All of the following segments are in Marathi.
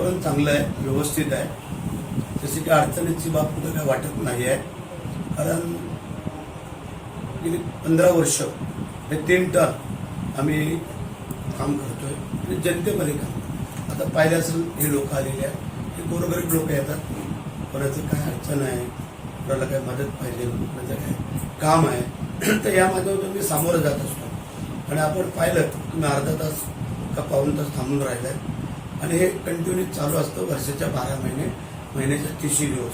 वातावरण चांगलं आहे व्यवस्थित आहे. तशी काही अडचणीची बाब कुठं काही वाटत नाही आहे. कारण गेली पंधरा वर्ष हे तीन टर्म आम्ही काम करतोय आणि जनतेमध्ये काम आता पाहिलं असेल हे लोक आलेले आहेत. हे गोरगरीब लोक येतात. कोणाचं काय अडचण आहे? कोणाला काय मदत पाहिजे? कोणाचं काय काम आहे? तर या माध्यमातून मी सामोरं जात असतो. आणि आपण पाहिलं तुम्ही अर्धा तास का पाऊन तास थांबून राहिलाय. आणि हे कंटिन्यू चालू असतं वर्षाच्या बारा महिने महिन्याच्या तीसशे दिवस.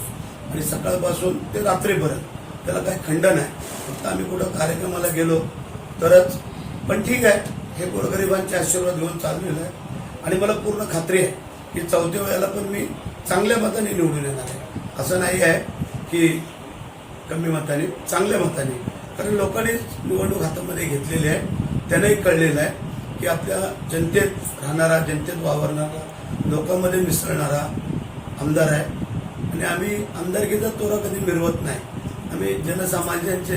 आणि सकाळपासून ते रात्रीपर्यंत. त्याला काही खंड नाही. फक्त आम्ही कुठं कार्यक्रमाला गेलो तरच. पण ठीक आहे हे गोरगरिबांचे आशीर्वाद घेऊन चाललेलं आहे. आणि मला पूर्ण खात्री आहे की चौथ्या वेळेला पण मी चांगल्या मताने निवडून येणार आहे. असं नाही आहे की कमी मताने चांगल्या मताने. कारण लोकांनी निवडणूक हातामध्ये घेतलेली आहे त्यांनाही कळलेलं आहे. की आपल्या जनतेत राहणारा जनतेत वावरणारा लोकांमध्ये मिसळणारा आमदार आहे. आणि आम्ही आमदारकीचा तोरा कधी मिरवत नाही. आम्ही जनसामान्यांचे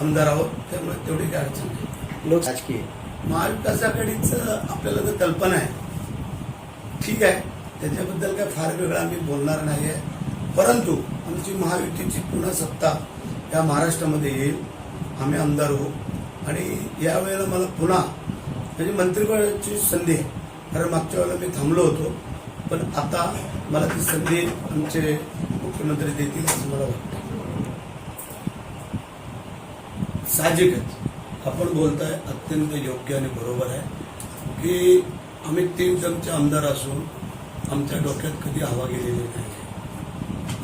आमदार आहोत त्यामुळे तेवढी काही अडचण नाही. लोक राजकीय. महाविकास आघाडीचं आपल्याला तर कल्पना आहे ठीक आहे त्याच्याबद्दल काय फार वेगळं आम्ही बोलणार नाही आहे परंतु आमची महायुतीची पुन्हा सत्ता या महाराष्ट्रामध्ये येईल. आम्ही आमदार होऊ आणि यावेळेला मला पुन्हा म्हणजे मंत्रिमंडळाची संधी. कारण मागच्या वेळेला मी थांबलो होतो पण आता मला ती संधी आमचे मुख्यमंत्री देतील असं मला वाटतं साहजिकच. आपण बोलताय अत्यंत योग्य आणि बरोबर आहे की आम्ही तीन टर्मचे आमदार असून आमच्या डोक्यात कधी हवा गेलेली नाही.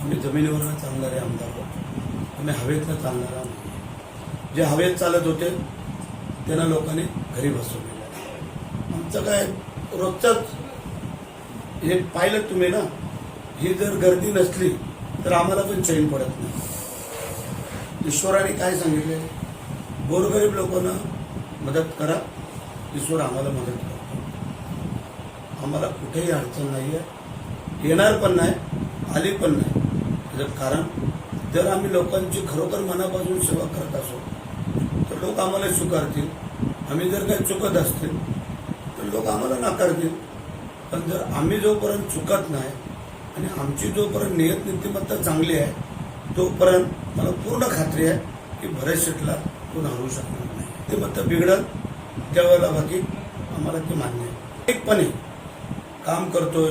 आम्ही जमिनीवरच चालणारे आमदार आहोत. आम्ही हवेतनं चालणारा नाही जे हवेत चालत होते त्यांना लोकांनी घरी बसवले. आमचं काय रोजचंच हे पाहिलं तुम्ही ना ही जर गर्दी नसली तर आम्हाला पण चैन पडत नाही. ईश्वराने काय सांगितले? गोरगरीब लोकांना मदत करा. ईश्वर आम्हाला मदत करतो. आम्हाला कुठेही अडचण नाही आहे येणार पण नाही आली पण नाही. त्याचं कारण जर आम्ही लोकांची खरोखर मनापासून सेवा करत असो तर लोक आम्हाला स्वीकारतील. आम्ही जर काही चुकत असतील लोक आम्हाला नाकारतील पण जर आम्ही जोपर्यंत चुकत नाही आणि आमची जोपर्यंत नियत नीतिमत्ता चांगली आहे तोपर्यंत मला पूर्ण खात्री आहे की भरत शेटला कोण हरवू शकणार नाही. ते मत बिघडत त्यावेळेला बाकी आम्हाला ते मान्य आहे. एकपणे काम करतोय.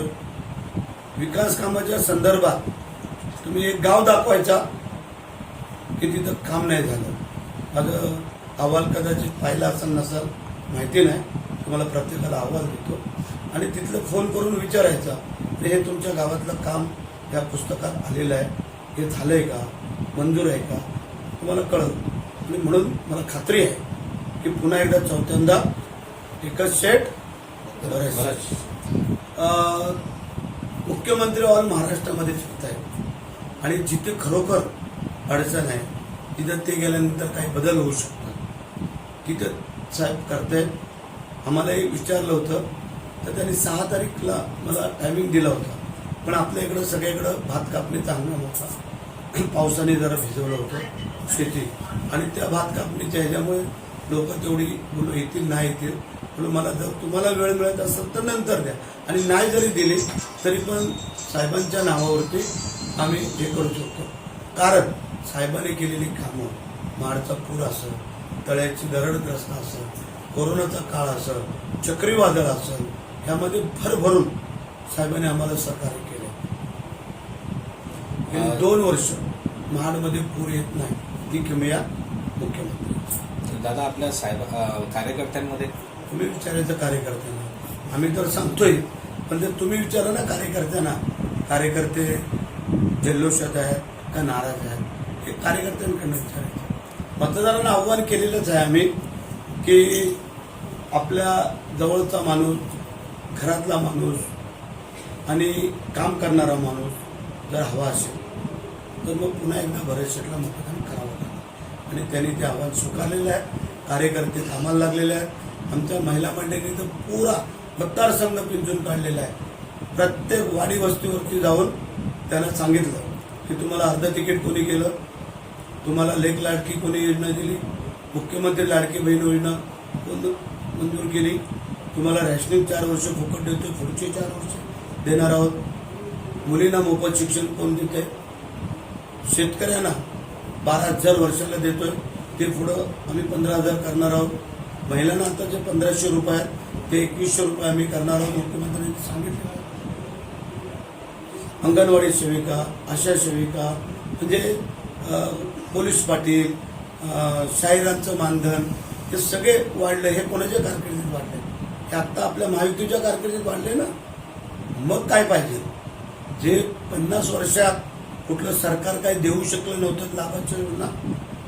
विकास कामाच्या संदर्भात तुम्ही एक गाव दाखवायचा की तिथं काम नाही झालं. माझं अहवाल कदाचित पाहिला असेल नसेल माहिती नाही. तुम्हाला प्रत्येकाला आवाज देतो. आणि तिथलं फोन करून विचारायचा की हे तुमच्या गावातलं काम या पुस्तकात आलेलं आहे. हे झालंय का? मंजूर आहे का? तुम्हाला कळलं. आणि म्हणून मला खात्री आहे की पुन्हा एकदा चौथ्यांदा एकच शेट मुख्यमंत्री ऑल महाराष्ट्रामध्ये फिरत आहेत आणि जिथे खरोखर अडचण आहे तिथं ते गेल्यानंतर काही बदल होऊ शकतात. तिथं साहेब करतायत आम्हालाही विचारलं होतं. तर त्यांनी सहा तारीखला मला टायमिंग दिला होता. पण आपल्या इकडं सगळीकडं भात कापणीचा हंगाम होता पावसाने जरा भिजवलं होतं शेती. आणि त्या भात कापणीच्या ह्याच्यामुळे लोक तेवढी मुलं येतील नाही येतील म्हणून मला जर तुम्हाला वेळ मिळत असेल तर नंतर द्या. आणि नाही जरी दिली तरी पण साहेबांच्या नावावरती आम्ही हे करू शकतो. कारण साहेबांनी केलेली कामं माडचा पूर असं तळ्याची दरडग्रस्त असेल कोरोनाचा काळ असेल चक्रीवादळ असेल ह्यामध्ये भरभरून साहेबांनी आम्हाला सहकार्य केलं. गेली दोन वर्ष महाडमध्ये पूर येत नाही ती किमया मुख्यमंत्री. दादा आपल्या साहेब कार्यकर्त्यांमध्ये? तुम्ही विचारायचं कार्यकर्त्यांना. आम्ही तर सांगतोय पण ते तुम्ही विचारा ना कार्यकर्त्यांना कार्यकर्ते जल्लोषात आहेत का नाराज आहेत? हे कार्यकर्त्यांकडनं विचारायचं. मतदारांना आव्हान केलेलंच आहे आम्ही की आपल्या जवळचा माणूस घरातला माणूस आणि काम करणारा माणूस जर हवा असेल तर मग पुन्हा एकदा भरत शेटला मतदान करावं लागेल. आणि त्यांनी ते आव्हान स्वीकारलेलं आहे. कार्यकर्ते कामाला लागलेले आहेत. आमच्या महिला मंडळीने तर पुरा मतदारसंघ पिंजून काढलेला आहे. प्रत्येक वाडी वस्तीवरती जाऊन त्यांना सांगितलं की तुम्हाला अर्ध तिकीट कोणी केलं? तुम्हाला लेख लाडकी कोणी योजना दिली? मुख्यमंत्री लाडकी बहीण योजना? कोण? मंजूर केली. तुम्हाला रॅशनिंग चार वर्ष फुकट देतो पुढचे चार वर्ष देणार आहोत. मुलींना मोफत शिक्षण कोण देते शेतकऱ्यांना बारा हजार वर्षाला देतोय. ते पुढं आम्ही पंधरा हजार करणार आहोत. महिलांना आता जे पंधराशे रुपये आहेत ते एकवीसशे रुपये आम्ही करणार आहोत मुख्यमंत्र्यांनी सांगितलं. अंगणवाडी सेविका आशा सेविका म्हणजे पोलीस पाटील शाहिरांचं मानधन हे सगळे वाढले हे कोणाच्या कारकिर्दीत वाढले? हे आत्ता आपल्या महायुतीच्या कारकिर्दीत वाढले ना? मग काय पाहिजे? जे पन्नास वर्षात कुठलं सरकार काही देऊ शकलं नव्हतं लाभाच्या योजना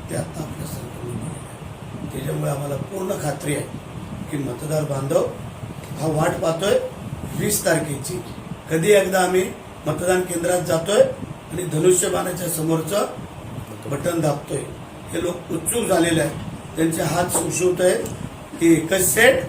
ते आता आपल्या सरकारने त्याच्यामुळे आम्हाला पूर्ण खात्री आहे की मतदार बांधव हा वाट पाहतोय वीस तारखेची. कधी एकदा आम्ही मतदान केंद्रात जातोय आणि धनुष्यबाणाच्या समोरचं बटन दाबतोय. हे लोक उत्सुक झालेले आहेत. त्यांचे हात सुशोत आहेत. की एकच सेट